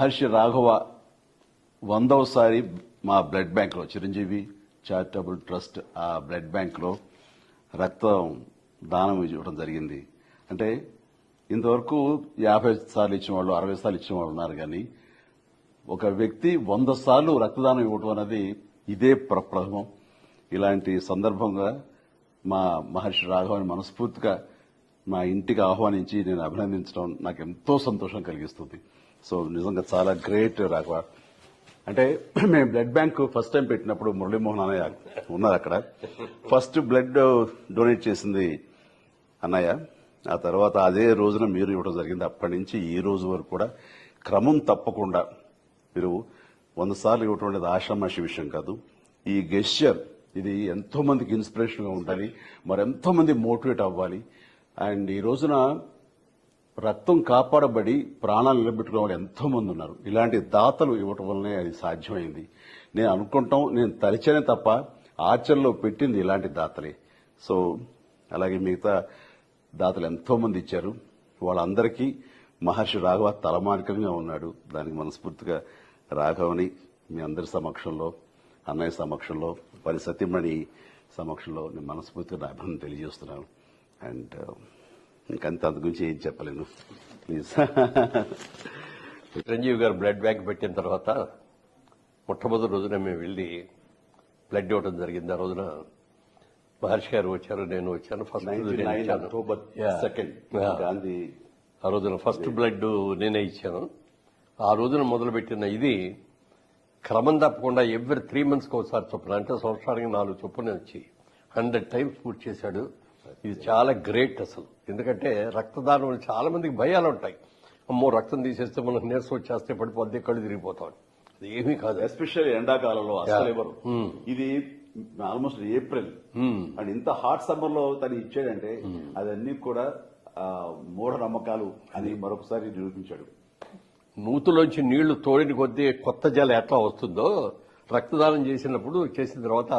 మహర్షి రాఘవ వందవసారి మా బ్లడ్ బ్యాంక్లో Chiranjeevi charitable trust ఆ బ్లడ్ బ్యాంక్లో రక్తం దానం ఇవ్వడం జరిగింది. అంటే ఇంతవరకు యాభై సార్లు ఇచ్చిన వాళ్ళు అరవై సార్లు ఇచ్చిన వాళ్ళు ఉన్నారు కానీ ఒక వ్యక్తి వంద సార్లు రక్తదానం ఇవ్వడం అనేది ఇదే ప్రప్రథమం. ఇలాంటి సందర్భంగా మా మహర్షి రాఘవని మనస్ఫూర్తిగా మా ఇంటికి ఆహ్వానించి నేను అభినందించడం నాకు ఎంతో సంతోషం కలిగిస్తుంది. సో నిజంగా చాలా గ్రేట్ రాఘవ. అంటే మేము బ్లడ్ బ్యాంక్ ఫస్ట్ టైం పెట్టినప్పుడు మురళీమోహన్ అన్నయ్య ఉన్నారు అక్కడ. ఫస్ట్ బ్లడ్ డొనేట్ చేసింది అన్నయ్య. ఆ తర్వాత అదే రోజున మీరు ఇవ్వడం జరిగింది. అప్పటి నుంచి ఈ రోజు వరకు కూడా క్రమం తప్పకుండా మీరు వంద సార్లు ఇవ్వటం అనేది ఆషామాషి విషయం కాదు. ఈ గెస్చర్ ఇది ఎంతో మందికి ఇన్స్పిరేషన్గా ఉండాలి. మరి ఎంతో మంది మోటివేట్ అవ్వాలి. అండ్ ఈ రోజున రక్తం కాపాడబడి ప్రాణాలు నిలబెట్టుకునే వాళ్ళు ఎంతోమంది ఉన్నారు. ఇలాంటి దాతలు ఇవ్వటం వల్లనే అది సాధ్యమైంది. నేను అనుకుంటాం నేను తలిచనే తప్ప ఆచరణలో పెట్టింది ఇలాంటి దాతలే. సో అలాగే మిగతా దాతలు ఎంతో మంది ఇచ్చారు. వాళ్ళందరికీ మహర్షి రాఘవ తలమానికంగా ఉన్నాడు. దానికి మనస్ఫూర్తిగా రాఘవని మీ అందరి సమక్షంలో అన్నయ్య సమక్షంలో వారి సత్యమణి సమక్షంలో నేను మనస్ఫూర్తిగా నా అభినందన తెలియజేస్తున్నాను. అండ్ ఇంకంత అంత గురించి ఏం చెప్పలేను. ప్లీజ్. చిరంజీవి గారు బ్లడ్ బ్యాంక్ పెట్టిన తర్వాత మొట్టమొదటి రోజున మేము వెళ్ళి బ్లడ్ ఇవ్వడం జరిగింది. ఆ రోజున మహర్షి గారు వచ్చారు నేను వచ్చాను. ఫస్ట్. అక్టోబర్. సెకండ్. గాంధీ ఆ రోజున ఫస్ట్ బ్లడ్ నేనే ఇచ్చాను. ఆ రోజున మొదలుపెట్టిన ఇది క్రమం తప్పకుండా ఎవ్రీ త్రీ మంత్స్కి ఒకసారి చొప్పున అంటే సంవత్సరానికి నాలుగు చొప్పున వచ్చి హండ్రెడ్ టైమ్స్ పూర్తి చేశాడు. ఇది చాలా గ్రేట్ అసలు. ఎందుకంటే రక్తదానం వల్ల చాలా మందికి భయాలు ఉంటాయి. అమ్మో రక్తం తీసేస్తే మనకు నీరసం వచ్చేస్తే పడిపోద్ది కళ్ళు తిరిగిపోతాం. అది ఏమీ కాదు. ఎస్పెషల్లీ ఎండాకాలంలో అసలు. ఎవరు ఇది ఆల్మోస్ట్ ఏప్రిల్. అండ్ ఇంత హాట్ సమ్మర్లో తను ఇచ్చాడంటే అదన్నీ కూడా మూఢనమ్మకాలు అని మరొకసారి నిరూపించాడు. నూతులోంచి నీళ్ళు తోడిని కొద్దీ కొత్త జల ఎట్లా వస్తుందో రక్తదానం చేసినప్పుడు చేసిన తర్వాత